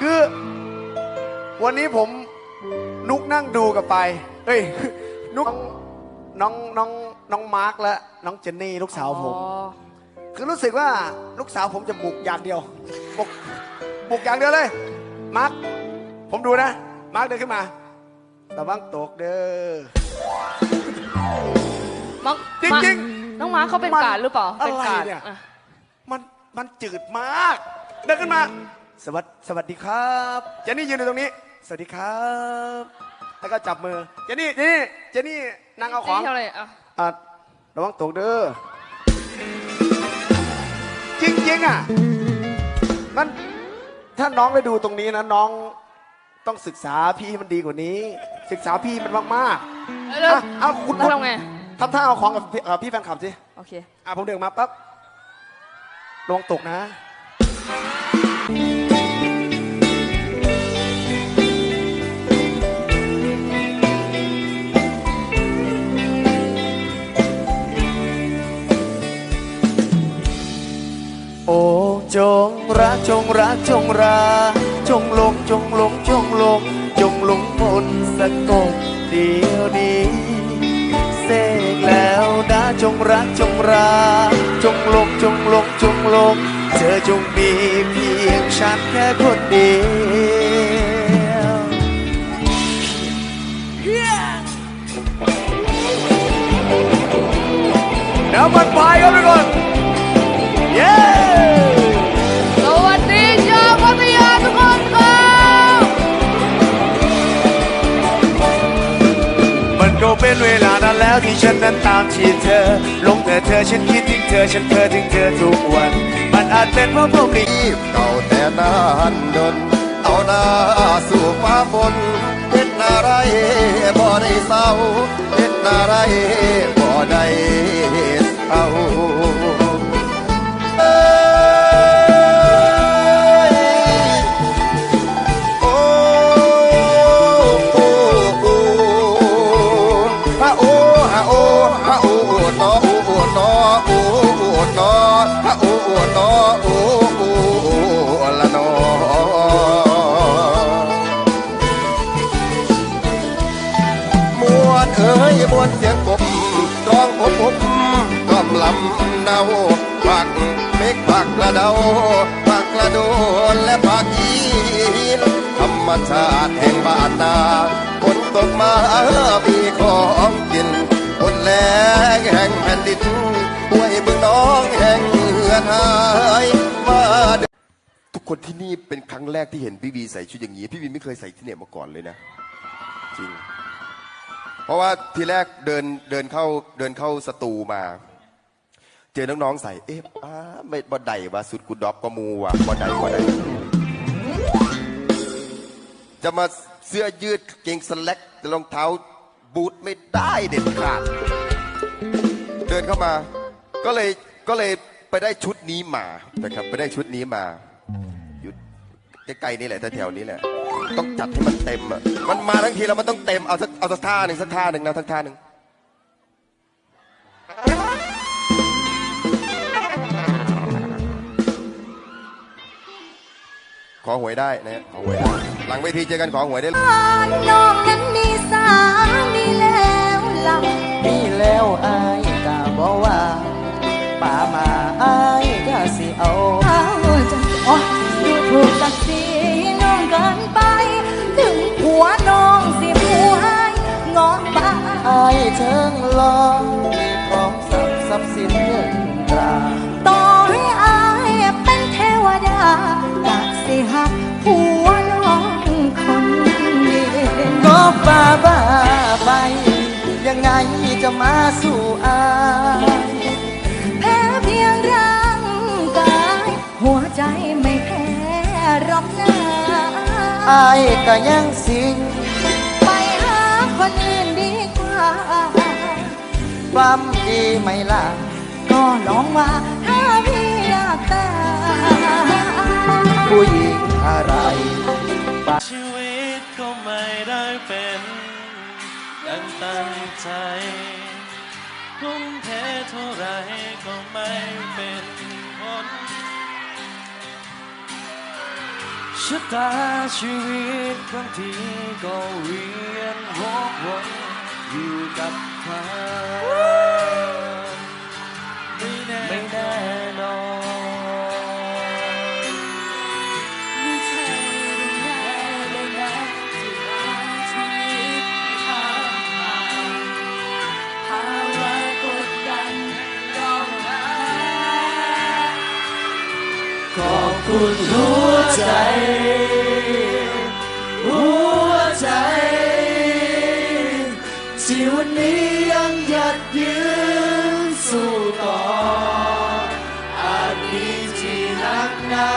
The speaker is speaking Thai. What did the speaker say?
คือ วันนี้ผมนุกนั่งดูกับไป เอ้ย นุกน้องน้องน้องมาร์คและน้องเจนนี่ลูกสาวผมอ๋อคือรู้สึกว่าลูกสาวผมจะบุกอย่างเดียว บุกบุกอย่างเดียวเลย มาร์คผมดูนะ มาร์คเดินขึ้นมาระวังตกเด้อมังจริงๆมาน้องมาร์คเขาเป็นมันการหรือเปล่าอะไรเป็นการเนี่ยอะมันมันจืดมาก เดินขึ้นมา สวัสดีสวัสดีครับเจนนี่ยืนอยู่ตรงนี้ สวัสดีครับ แล้วก็จับมือเจนนี่เจนนี่เจนนี่นั่งเอาของเท่าไหร่อะอะระวังตกเด้อจริงๆอะมันถ้าน้องได้ดูตรงนี้นะน้องต้องศึกษาพี่ให้มันดีกว่านี้ ศึกษาพี่มันมากแล้วๆอะเอาคุณแล้วทำไง ทำท่าเอาของกับพี่เอ่อพี่แฟนคลับสิโอเค อะผมเดินมาปั๊บระวังตกนะ จงรักจงรักจงราจงหลงจงหลงจงหลงจงหลงมนสะกดเดียวนี้เสกแล้วนะจงรักจงราจงหลงจงหลงจงหลงเธอจงมีเพียงฉันแค่คนเดียวเดี๋ยวมันพายกันไปก่อน เป็นเวลานานแล้วที่ฉันนั้นตามจีบเธอลงแต่เธอฉันคิดถึงเธอฉันเพ้อถึงเธอทุกวัน มันอาจเป็นเพราะผมรีรีบเก่าแต่นานดนเอาหน้าสู่ฟ้าบนเฮ็ดนาไรบ่ได้เศร้าเฮ็ดนาไรบ่ได้เศร้าำเนาผักเม็กผักกระเดาผักกระโดนและผักยีนธรรมชาติแห่งบ้านนาฝนตกมามีของกินคนแรงแห่งแผ่นดินห้วยบึงน้องแห่งเหือนหายมาทุกคนที่นี่เป็นครั้งแรกที่เห็นพี่วีใส่ชุดอย่างนี้ พี่วีไม่เคยใส่ที่เนี่ยมาก่อนเลยนะ จริง เพราะว่าทีแรกเดินเดินเข้าเดินเข้าสตูมา เจอน้องๆใส่ เอ๊ะอ้าไม่บ่ไดว่าสุดกุดอบก็มูว่ะบ่ไดบ่ไดจะมาเสื้อยืดเกงสแล็กรองเท้าบูทไม่ได้เด็ดขาด เดินเข้ามา ก็เลยก็เลยไปได้ชุดนี้มานะครับ ไปได้ชุดนี้มาอยู่ใกล้ๆนี่แหละแถวๆนี้แหละ ต้องจัดให้มันเต็มอะมันมาทั้งทีแล้วมันต้องเต็มเอาสักเอาสักท่าหนึ่งสักท่าหนึ่งนะสักท่าหนึ่ง ขอหวยได้นะฮะขอหวยได้หลังเวทีเจอกันขอหวยได้น้องนั้นมีสามีแล้วล่ะมีแล้วอายก็บอกว่าป่ามาอายก็สิเอาเอาจังอ๋อดูถูกศักดิ์ศรีน้องเกินไป ถึงหัวน้องสิผู้ให้งอนบ้าอายเชิงลองมีพร้อมทรัพย์ทรัพย์สินเงินตรา บ้าบ้าไป ยังไงจะมาสู่อายแพ้เพียงร่างกาย หัวใจไม่แพ้รบหน้าอายก็ยังสิงไปหาคนอื่นดีกว่าความดีไม่ล่ะก็ลองว่าถ้าพี่อยากตายผู้หญิง ตั้งใจทุ่มเทเท่าไรก็ไม่เป็นผลชะตาชีวิตบางทีก็เวียนวกวนอยู่กับความุณหัวใจ หัวใจ ที่วันนี้ยังหยัดยืนสู้ต่ออาจมีที่หนักหนา